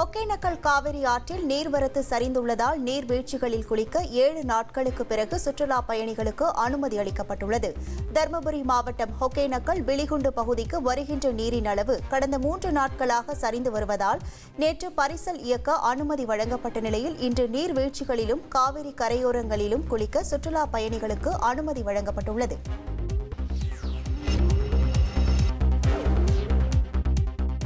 ஒகேனக்கல் காவிரி ஆற்றில் நீர்வரத்து சரிந்துள்ளதால் நீர்வீழ்ச்சிகளில் குளிக்க ஏழு நாட்களுக்கு பிறகு சுற்றுலா பயணிகளுக்கு அனுமதி அளிக்கப்பட்டுள்ளது. தருமபுரி மாவட்டம் ஒகேனக்கல் விழிகுண்டு பகுதிக்கு வருகின்ற நீரின் அளவு கடந்த மூன்று நாட்களாக சரிந்து வருவதால் நேற்று பரிசல் இயக்க அனுமதி வழங்கப்பட்ட நிலையில் இன்று நீர்வீழ்ச்சிகளிலும் காவிரி கரையோரங்களிலும் குளிக்க சுற்றுலா பயணிகளுக்கு அனுமதி வழங்கப்பட்டுள்ளது.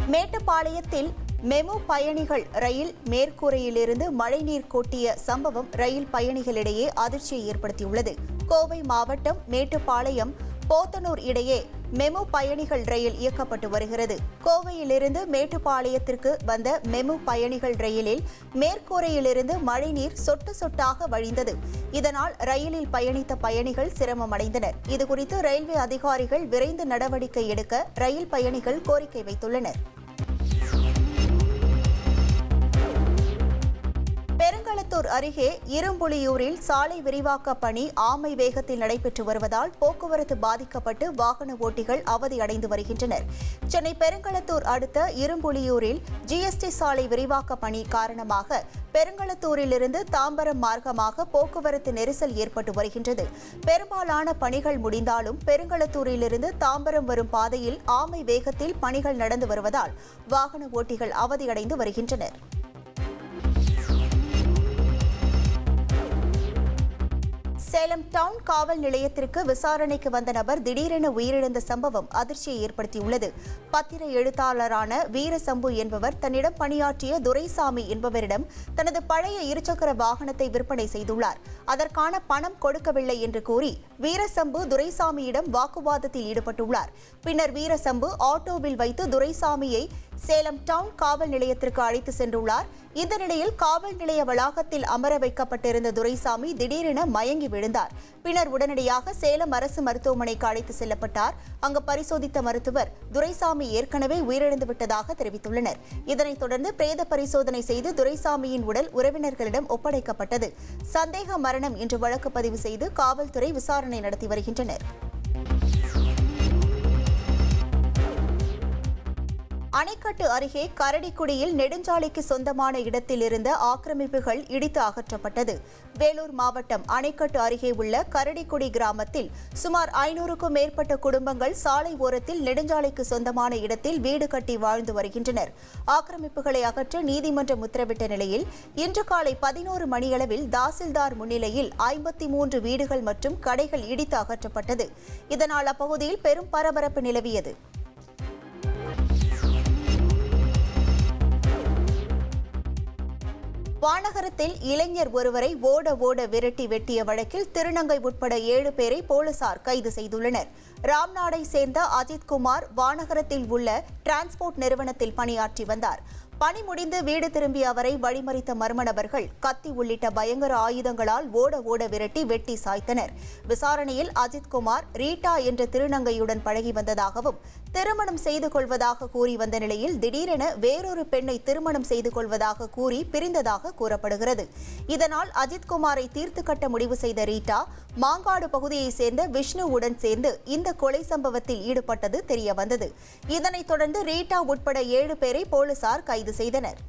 மேட்டுப்பாளையத்தில் மெமு பயணிகள் ரயில் மேற்கூரையிலிருந்து மழைநீர் கொட்டிய சம்பவம் ரயில் பயணிகளிடையே அதிர்ச்சியை ஏற்படுத்தியுள்ளது. கோவை மாவட்டம் மேட்டுப்பாளையம் போத்தனூர் இடையே மெமு பயணிகள் ரயில் இயக்கப்பட்டு வருகிறது. கோவையிலிருந்து மேட்டுப்பாளையத்திற்கு வந்த மெமு பயணிகள் ரயிலில் மேற்கூரையிலிருந்து மழைநீர் சொட்டு சொட்டாக வழிந்தது. இதனால் ரயிலில் பயணித்த பயணிகள் சிரமமடைந்தனர். இதுகுறித்து ரயில்வே அதிகாரிகள் விரைந்து நடவடிக்கை எடுக்க ரயில் பயணிகள் கோரிக்கை வைத்துள்ளனர். பெருங்களத்தூர் அருகே இரும்புலியூரில் சாலை விரிவாக்க பணி ஆமை வேகத்தில் நடைபெற்று வருவதால் போக்குவரத்து பாதிக்கப்பட்டு வாகன ஓட்டிகள் அவதியடைந்து வருகின்றனர். சென்னை பெருங்களத்தூர் அடுத்த இரும்புலியூரில் ஜிஎஸ்டி சாலை விரிவாக்க பணி காரணமாக பெருங்களத்தூரிலிருந்து தாம்பரம் மார்க்கமாக போக்குவரத்து நெரிசல் ஏற்பட்டு வருகின்றது. பெரும்பாலான பணிகள் முடிந்தாலும் பெருங்களத்தூரிலிருந்து தாம்பரம் வரும் பாதையில் ஆமை வேகத்தில் பணிகள் நடந்து வருவதால் வாகன ஓட்டிகள் அவதியடைந்து வருகின்றனர். சேலம் டவுன் காவல் நிலையத்திற்கு விசாரணைக்கு வந்த நபர் திடீரென உயிரிழந்த சம்பவம் அதிர்ச்சியை ஏற்படுத்தியுள்ளது. பத்திர எழுத்தாளரான வீரசம்பு என்பவர் தன்னிடம் பணியாற்றிய துரைசாமி என்பவரிடம் தனது பழைய இருசக்கர வாகனத்தை விற்பனை செய்துள்ளார். அதற்கான பணம் கொடுக்கவில்லை என்று கூறி வீரசம்பு துரைசாமியிடம் வாக்குவாதத்தில் ஈடுபட்டுள்ளார். பின்னர் வீரசம்பு ஆட்டோவில் வைத்து துரைசாமியை சேலம் டவுன் காவல் நிலையத்திற்கு அழைத்து சென்றுள்ளார். இந்த நிலையில் காவல் நிலைய வளாகத்தில் அமர வைக்கப்பட்டிருந்த துரைசாமி திடீரென மயங்கி விழுந்தார் பின்னர் உடனடியாக சேலம் அரசு மருத்துவமனைக்கு அழைத்து செல்லப்பட்டார். அங்கு பரிசோதித்த மருத்துவர் துரைசாமி ஏற்கனவே உயிரிழந்து விட்டதாக தெரிவித்துள்ளனர். இதனைத் தொடர்ந்து பிரேத பரிசோதனை செய்து துரைசாமியின் உடல் உறவினர்களிடம் ஒப்படைக்கப்பட்டது. சந்தேக மரணம் என்று வழக்கு பதிவு செய்து காவல்துறை விசாரணை நடத்தி வருகின்றனர். அணைக்கட்டு அருகே கரடிக்குடியில் நெடுஞ்சாலைக்கு சொந்தமான இடத்தில் இருந்த ஆக்கிரமிப்புகள் இடித்து அகற்றப்பட்டது. வேலூர் மாவட்டம் அணைக்கட்டு அருகே உள்ள கரடிக்குடி கிராமத்தில் சுமார் ஐநூறுக்கும் மேற்பட்ட குடும்பங்கள் சாலை ஓரத்தில் நெடுஞ்சாலைக்கு சொந்தமான இடத்தில் வீடு கட்டி வாழ்ந்து வருகின்றனர். ஆக்கிரமிப்புகளை அகற்ற நீதிமன்றம் உத்தரவிட்ட நிலையில் இன்று காலை பதினோரு மணியளவில் தாசில்தார் முன்னிலையில் ஐம்பத்தி மூன்று வீடுகள் மற்றும் கடைகள் இடித்து அகற்றப்பட்டது. இதனால் அப்பகுதியில் பெரும் பரபரப்பு நிலவியது. வானகரத்தில் இளைஞர் ஒருவரை ஓட ஓட விரட்டி வெட்டிய வழக்கில் திருநங்கை உட்பட ஏழு பேரை போலீசார் கைது செய்துள்ளனர். ராம்நாடை சேர்ந்த அஜித்குமார் வானகரத்தில் உள்ள டிரான்ஸ்போர்ட் நிறுவனத்தில் பணியாற்றி வந்தார். பணி முடிந்து வீடு திரும்பிய அவரை வழிமறித்த மர்ம நபர்கள் கத்தி உள்ளிட்ட பயங்கர ஆயுதங்களால் ஓட ஓட விரட்டி வெட்டி சாய்த்தனர். விசாரணையில் அஜித்குமார் ரீட்டா என்ற திருநங்கையுடன் பழகி வந்ததாகவும் திருமணம் செய்து கொள்வதாக கூறி வந்த நிலையில் திடீரென வேறொரு பெண்ணை திருமணம் செய்து கொள்வதாக கூறி பிரிந்ததாக கூறப்படுகிறது. இதனால் அஜித்குமாரை தீர்த்து கட்ட முடிவு செய்த ரீட்டா மாங்காடு பகுதியைச் சேர்ந்த விஷ்ணுவுடன் சேர்ந்து இந்த கொலை சம்பவத்தில் ஈடுபட்டது தெரியவந்தது. இதனைத் தொடர்ந்து ரீட்டா உட்பட ஏழு பேரை போலீசார் கைது செய்தனர்.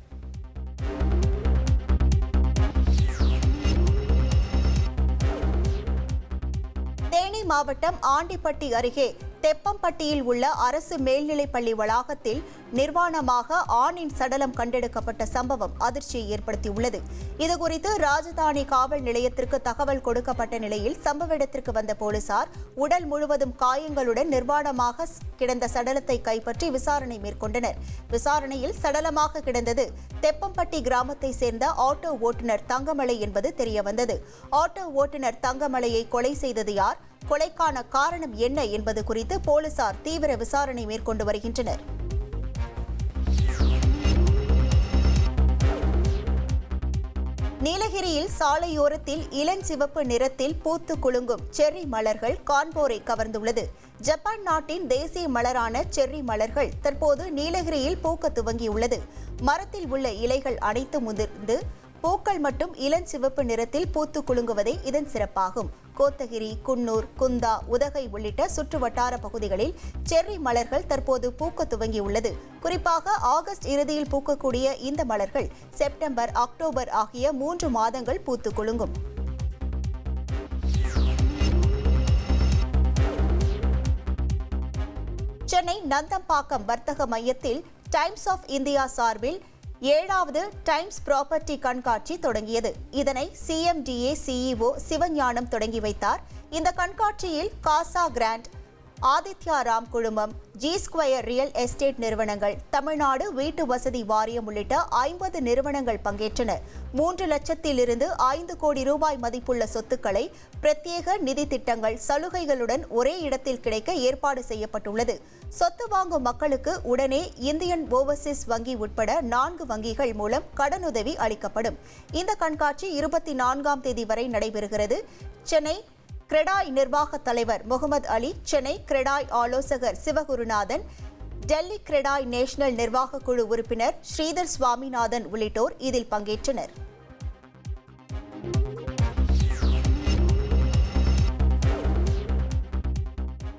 தேனி மாவட்டம் ஆண்டிப்பட்டி அருகே தெப்பம்பட்டியில் உள்ள அரசு மேல்நிலைப்பள்ளி வளாகத்தில் நிர்வாணமாக ஆணின் சடலம் கண்டெடுக்கப்பட்ட சம்பவம் அதிர்ச்சியை ஏற்படுத்தியுள்ளது. இதுகுறித்து ராஜதானி காவல் நிலையத்திற்கு தகவல் கொடுக்கப்பட்ட நிலையில் சம்பவ இடத்திற்கு வந்த போலீசார் உடல் முழுவதும் காயங்களுடன் நிர்வாணமாக கிடந்த சடலத்தை கைப்பற்றி விசாரணை மேற்கொண்டனர். விசாரணையில் சடலமாக கிடந்தது தெப்பம்பட்டி கிராமத்தை சேர்ந்த ஆட்டோ ஓட்டுநர் தங்கமலை என்பது தெரியவந்தது. ஆட்டோ ஓட்டுநர் தங்கமலையை கொலை செய்தது யார்? கொலைக்கான காரணம் என்ன என்பது குறித்து போலீசார் தீவிர விசாரணை மேற்கொண்டு வருகின்றனர். நீலகிரியில் சாலையோரத்தில் இளஞ்சிவப்பு நிறத்தில் பூத்து குலுங்கும் செர்ரி மலர்கள் காண்போரை கவர்ந்துள்ளது. ஜப்பான் நாட்டின் தேசிய மலரான செர்ரி மலர்கள் தற்போது நீலகிரியில் பூக்க துவங்கியுள்ளது. மரத்தில் உள்ள இலைகள் அனைத்து முதிர்ந்து பூக்கள் மட்டும் இளஞ்சிவப்பு நிறத்தில் பூத்து குலுங்குவதே இதன் சிறப்பாகும். கோத்தகிரி குன்னூர் குந்தா உதகை உள்ளிட்ட சுற்று வட்டார பகுதிகளில் செர்ரி மலர்கள் தற்போது பூக்க துவங்கியுள்ளது. குறிப்பாக ஆகஸ்ட் இறுதியில் பூக்கக்கூடிய இந்த மலர்கள் செப்டம்பர் அக்டோபர் ஆகிய மூன்று மாதங்கள் பூத்து குலுங்கும். சென்னை நந்தம்பாக்கம் வர்த்தக மையத்தில் டைம்ஸ் ஆஃப் இந்தியா சார்பில் ஏழாவது டைம்ஸ் ப்ராப்பர்ட்டி கண்காட்சி தொடங்கியது. இதனை சிஎம்டிஏ சிஇஓ சிவஞானம் தொடங்கி வைத்தார். இந்த கண்காட்சியில் காசா கிராண்ட் ஆதித்யா ராம் குழுமம் ஜி ஸ்கொயர் ரியல் எஸ்டேட் நிறுவனங்கள் தமிழ்நாடு வீட்டு வசதி வாரியம் உள்ளிட்ட ஐம்பது நிறுவனங்கள் பங்கேற்றன. மூன்று லட்சத்திலிருந்து ஐந்து கோடி ரூபாய் மதிப்புள்ள சொத்துக்களை பிரத்யேக நிதி திட்டங்கள் சலுகைகளுடன் ஒரே இடத்தில் கிடைக்க ஏற்பாடு செய்யப்பட்டுள்ளது. சொத்து வாங்கும் மக்களுக்கு உடனே இந்தியன் ஓவர்சீஸ் வங்கி உட்பட நான்கு வங்கிகள் மூலம் கடனுதவி அளிக்கப்படும். இந்த கண்காட்சி இருபத்தி நான்காம் தேதி வரை நடைபெறுகிறது. சென்னை கிரெடாய் நிர்வாக தலைவர் முகமது அலி சென்னை கிரெடாய் ஆலோசகர் சிவகுருநாதன் டெல்லி கிரெடாய் நேஷனல் நிர்வாக குழு உறுப்பினர் ஸ்ரீதர் சுவாமிநாதன் உள்ளிட்டோர் இதில் பங்கேற்றனர்.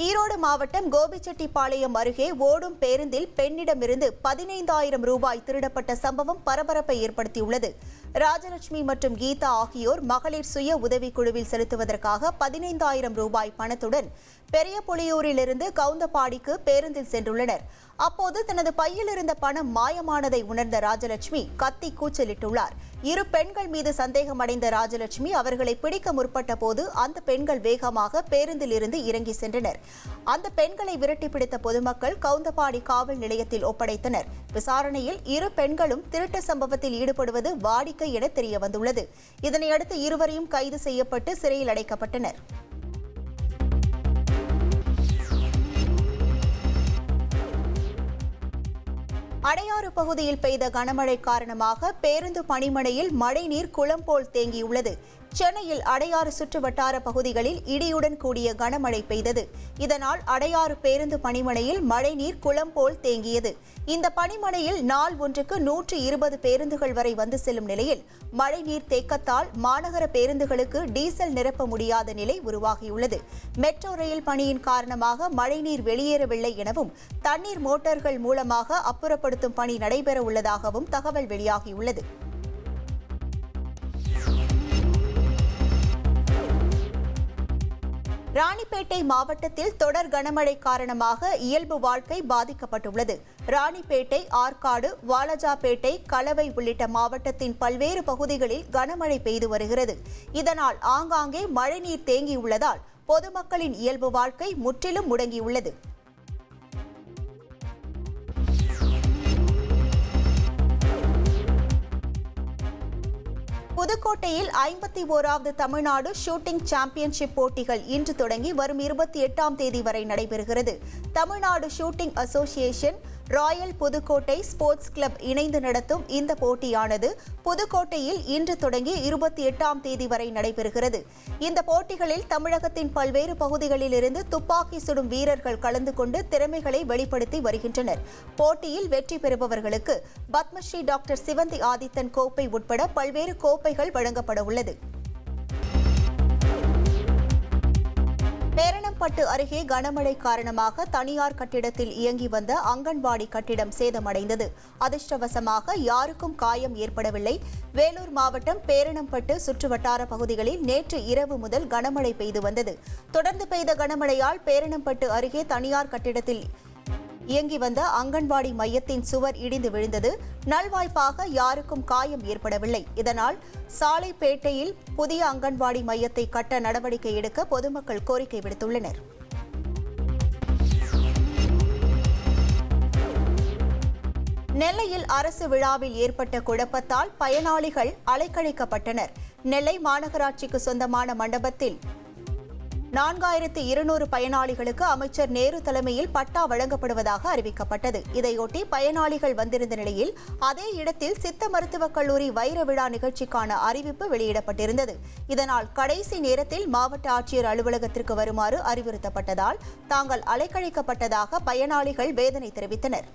ஈரோடு மாவட்டம் கோபிச்செட்டிப்பாளையம் அருகே ஓடும் பேருந்தில் பெண்ணிடமிருந்து பதினைந்தாயிரம் ரூபாய் திருடப்பட்ட சம்பவம் பரபரப்பை ஏற்படுத்தியுள்ளது. ராஜலட்சுமி மற்றும் கீதா ஆகியோர் மகளிர் சுய உதவிக்குழுவில் செலுத்துவதற்காக பதினைந்தாயிரம் ரூபாய் பணத்துடன் பெரிய புலியூரிலிருந்து கவுந்தபாடிக்கு பேருந்தில் சென்றுள்ளனர். அப்போது தனது பையில் இருந்த பணம் மாயமானதை உணர்ந்த ராஜலட்சுமி கத்தி கூச்சலிட்டுள்ளார். இரு பெண்கள் மீது சந்தேகம் அடைந்த ராஜலட்சுமி அவர்களை பிடிக்க முற்பட்ட போது அந்த பெண்கள் வேகமாக பேருந்தில் இருந்து இறங்கி சென்றனர். அந்த பெண்களை விரட்டி பிடித்த பொதுமக்கள் கவுந்தபாடி காவல் நிலையத்தில் ஒப்படைத்தனர். விசாரணையில் இரு பெண்களும் திருட்டு சம்பவத்தில் ஈடுபடுவது வாடிக்கை என தெரியவந்துள்ளது. இதனையடுத்து இருவரையும் கைது செய்யப்பட்டு சிறையில் அடைக்கப்பட்டனர். அடையாறு பகுதியில் பெய்த கனமழை காரணமாக பேருந்து பணிமனையில் மழைநீர் குளம் போல் தேங்கியுள்ளது. சென்னையில் அடையாறு சுற்று வட்டார பகுதிகளில் இடியுடன் கூடிய கனமழை பெய்தது. இதனால் அடையாறு பேருந்து பணிமனையில் மழைநீர் குளம் போல் தேங்கியது. இந்த பணிமனையில் நாள் ஒன்றுக்கு நூற்று இருபது பேருந்துகள் வரை வந்து செல்லும் நிலையில் மழைநீர் தேக்கத்தால் மாநகர பேருந்துகளுக்கு டீசல் நிரப்ப முடியாத நிலை உருவாகியுள்ளது. மெட்ரோ ரயில் பணியின் காரணமாக மழைநீர் வெளியேறவில்லை எனவும் தண்ணீர் மோட்டார்கள் மூலமாக அப்புறப்படுத்தும் பணி நடைபெற உள்ளதாகவும் தகவல் வெளியாகியுள்ளது. ராணிப்பேட்டை மாவட்டத்தில் தொடர் கனமழை காரணமாக இயல்பு வாழ்க்கை பாதிக்கப்பட்டுள்ளது. ராணிப்பேட்டை ஆற்காடு வாலஜாபேட்டை கலவை உள்ளிட்ட மாவட்டத்தின் பல்வேறு பகுதிகளில் கனமழை பெய்து வருகிறது. இதனால் ஆங்காங்கே மழைநீர் தேங்கியுள்ளதால் பொதுமக்களின் இயல்பு வாழ்க்கை முற்றிலும் முடங்கியுள்ளது. புதுக்கோட்டையில் ஐம்பத்தி ஓராவது தமிழ்நாடு ஷூட்டிங் சாம்பியன்ஷிப் போட்டிகள் இன்று தொடங்கி வரும் இருபத்தி எட்டாம் தேதி வரை நடைபெறுகிறது. Tamil Nadu shooting association royal Pudukkottai sports club இணைந்து நடத்தும் இந்த போட்டியானது புதுக்கோட்டையில் இன்று தொடங்கி இருபத்தி எட்டாம் தேதி வரை நடைபெறுகிறது. இந்த போட்டிகளில் தமிழகத்தின் பல்வேறு பகுதிகளில் இருந்து துப்பாக்கி சுடும் வீரர்கள் கலந்து கொண்டு திறமைகளை வெளிப்படுத்தி வருகின்றனர். போட்டியில் வெற்றி பெறுபவர்களுக்கு பத்மஸ்ரீ டாக்டர் சிவந்தி ஆதித்தன் கோப்பை உட்பட பல்வேறு கோப்பைகள் வழங்கப்பட உள்ளது. பேரணம்பட்டு அருகே கனமழை காரணமாக தனியார் கட்டிடத்தில் இயங்கி வந்த அங்கன்வாடி கட்டிடம் சேதமடைந்தது. அதிர்ஷ்டவசமாக யாருக்கும் காயம் ஏற்படவில்லை. வேலூர் மாவட்டம் பேரணம்பட்டு சுற்றுவட்டார பகுதிகளில் நேற்று இரவு முதல் கனமழை பெய்து வந்தது. தொடர்ந்து பெய்த கனமழையால் பேரணம்பட்டு அருகே தனியார் கட்டிடத்தில் இயங்கி வந்த அங்கன்வாடி மையத்தின் சுவர் இடிந்து விழுந்தது. நல்வாய்ப்பாக யாருக்கும் காயம் ஏற்படவில்லை. இதனால் சாலைப்பேட்டையில் புதிய அங்கன்வாடி மையத்தை கட்ட நடவடிக்கை எடுக்க பொதுமக்கள் கோரிக்கை விடுத்துள்ளனர். நெல்லையில் அரசு விழாவில் ஏற்பட்ட குழப்பத்தால் பயனாளிகள் அலைக்கழிக்கப்பட்டனர். நெல்லை மாநகராட்சிக்கு சொந்தமான மண்டபத்தில் நான்காயிரத்து இருநூறு பயனாளிகளுக்கு அமைச்சர் நேரு தலைமையில் பட்டா வழங்கப்படுவதாக அறிவிக்கப்பட்டது. இதையொட்டி பயனாளிகள் வந்திருந்த நிலையில் அதே இடத்தில் சித்த மருத்துவக் கல்லூரி வைர விழா நிகழ்ச்சிக்கான அறிவிப்பு வெளியிடப்பட்டிருந்தது. இதனால் கடைசி நேரத்தில் மாவட்ட ஆட்சியர் அலுவலகத்திற்கு வருமாறு அறிவுறுத்தப்பட்டதால் தாங்கள் அலைக்கழிக்கப்பட்டதாக பயனாளிகள் வேதனை தெரிவித்தனர்.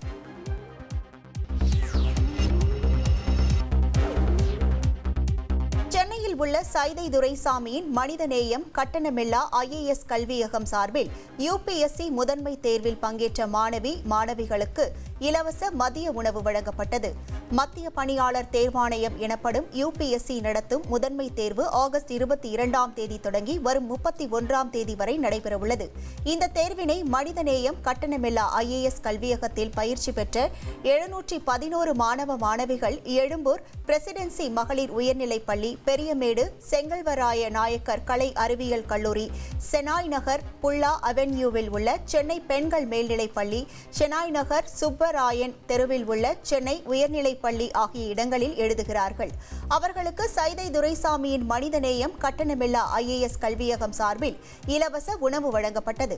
உள்ள சைதை துரைசாமியின் மனிதநேயம் கட்டணமில்லா ஐஏஎஸ் கல்வியகம் சார்பில் யுபிஎஸ்சி முதன்மை தேர்வில் பங்கேற்ற மாணவி மாணவிகளுக்கு இலவச மதிய உணவு வழங்கப்பட்டது. மத்திய பணியாளர் தேர்வாணையம் எனப்படும் யுபிஎஸ்சி நடத்தும் முதன்மை தேர்வு ஆகஸ்ட் இருபத்தி இரண்டாம் தேதி தொடங்கி வரும் முப்பத்தி ஒன்றாம் தேதி வரை நடைபெறவுள்ளது. இந்த தேர்வினை மனிதநேயம் கட்டணமில்லா ஐஏஎஸ் கல்வியகத்தில் பயிற்சி பெற்ற எழுநூற்றி பதினோரு மாணவ மாணவிகள் எழும்பூர் பிரசிடென்சி மகளிர் உயர்நிலைப் பள்ளி பெரியமே மேடு செங்கல்வராய நாயக்கர் கலை அறிவியல் கல்லூரி செனாய் நகர் புல்லா அவென்யூவில் உள்ள சென்னை பெண்கள் மேல்நிலைப் பள்ளி செனாய் நகர் சுப்பராயன் தெருவில் உள்ள சென்னை உயர்நிலைப் பள்ளி ஆகிய இடங்களில் எழுதுகிறார்கள். அவர்களுக்கு சைதை துரைசாமியின் மனிதநேயம் கட்டணமில்லா ஐஏஎஸ் கல்வியகம் சார்பில் இலவச உணவு வழங்கப்பட்டது.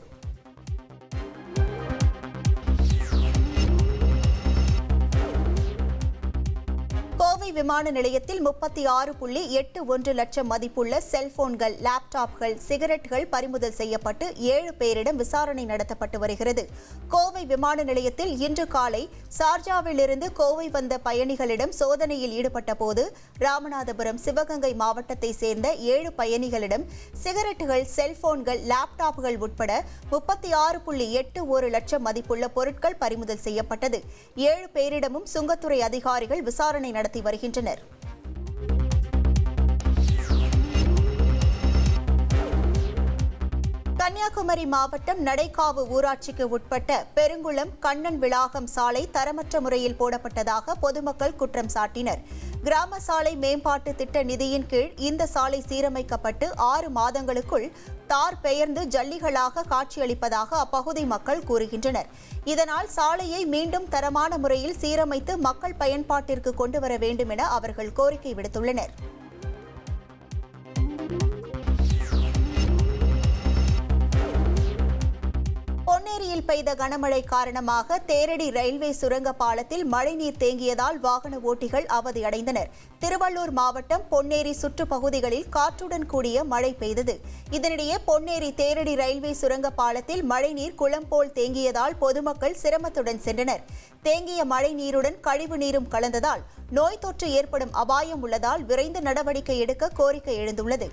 கோவை விமான நிலையத்தில் முப்பத்தி ஆறு புள்ளி எட்டு ஒன்று லட்சம் மதிப்புள்ள செல்போன்கள் லேப்டாப்கள் சிகரெட்டுகள் பறிமுதல் செய்யப்பட்டு ஏழு பேரிடம் விசாரணை நடத்தப்பட்டு வருகிறது. கோவை விமான நிலையத்தில் இன்று காலை சார்ஜாவிலிருந்து கோவை வந்த பயணிகளிடம் சோதனையில் ஈடுபட்ட போது ராமநாதபுரம் சிவகங்கை மாவட்டத்தை சேர்ந்த ஏழு பயணிகளிடம் சிகரெட்டுகள் செல்போன்கள் லேப்டாப்கள் உட்பட முப்பத்தி ஆறு புள்ளி எட்டு ஒரு லட்சம் மதிப்புள்ள பொருட்கள் பறிமுதல் செய்யப்பட்டது. ஏழு பேரிடமும் சுங்கத்துறை அதிகாரிகள் விசாரணை நடத்தி வருகின்றனர். கன்னியாகுமரி மாவட்டம் நடைக்காவு ஊராட்சிக்கு உட்பட்ட பெருங்குளம் கண்ணன் விளாகம் சாலை தரமற்ற முறையில் போடப்பட்டதாக பொதுமக்கள் குற்றம் சாட்டினர். கிராம சாலை மேம்பாட்டு திட்ட நிதியின் கீழ் இந்த சாலை சீரமைக்கப்பட்டு ஆறு மாதங்களுக்குள் தார் பெயர்ந்து ஜல்லிகளாக காட்சியளிப்பதாக அப்பகுதி மக்கள் கூறுகின்றனர். இதனால் சாலையை மீண்டும் தரமான முறையில் சீரமைத்து மக்கள் பயன்பாட்டிற்கு கொண்டு வர வேண்டும் என அவர்கள் கோரிக்கை விடுத்துள்ளனர். பொன்னேரியில் பெய்த கனமழை காரணமாக தேரடி ரயில்வே சுரங்க பாலத்தில் மழைநீர் தேங்கியதால் வாகன ஓட்டிகள் அவதியடைந்தனர். திருவள்ளூர் மாவட்டம் பொன்னேரி சுற்றுப்பகுதிகளில் காற்றுடன் கூடிய மழை பெய்தது. இதனிடையே பொன்னேரி தேரடி ரயில்வே சுரங்க பாலத்தில் மழைநீர் குளம் போல் தேங்கியதால் பொதுமக்கள் சிரமத்துடன் சென்றனர். தேங்கிய மழை நீருடன் கழிவு நீரும் கலந்ததால் நோய் தொற்று ஏற்படும் அபாயம் உள்ளதால் விரைந்து நடவடிக்கை எடுக்க கோரிக்கை எழுந்துள்ளது.